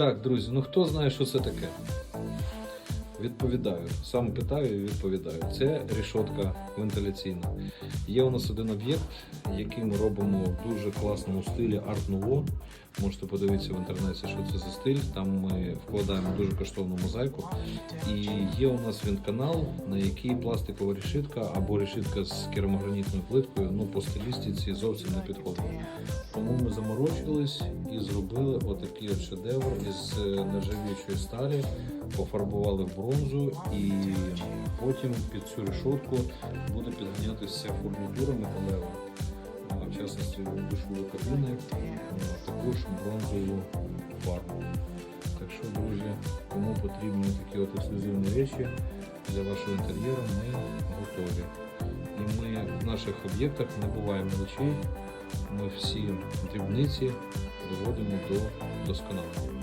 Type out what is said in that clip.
Так, друзі, ну хто знає, що це таке? Відповідаю. Сам питаю і відповідаю. Це рішотка вентиляційна. Є у нас один об'єкт, який ми робимо в дуже класному стилі Art Nouveau. Можете подивитися в інтернеті, що це за стиль. Там ми вкладаємо дуже коштовну мозаїку. І є у нас вінтканал, на який пластикова решітка або решітка з керамогранітною плиткою ну, по стилістиці зовсім не підходить. Тому заморочились і зробили отакий от шедевр із е, нержавіючої сталі, пофарбували в бронзу і потім під цю решотку буде підганятися фурнітура металева, в частності душової кабіни, також бронзову фарбу. Так що, друзі, кому потрібні такі от ексклюзивні речі для вашого інтер'єру, ми готові. І ми в наших об'єктах не буває мелочей, ми всі дрібниці доводимо до досконалого.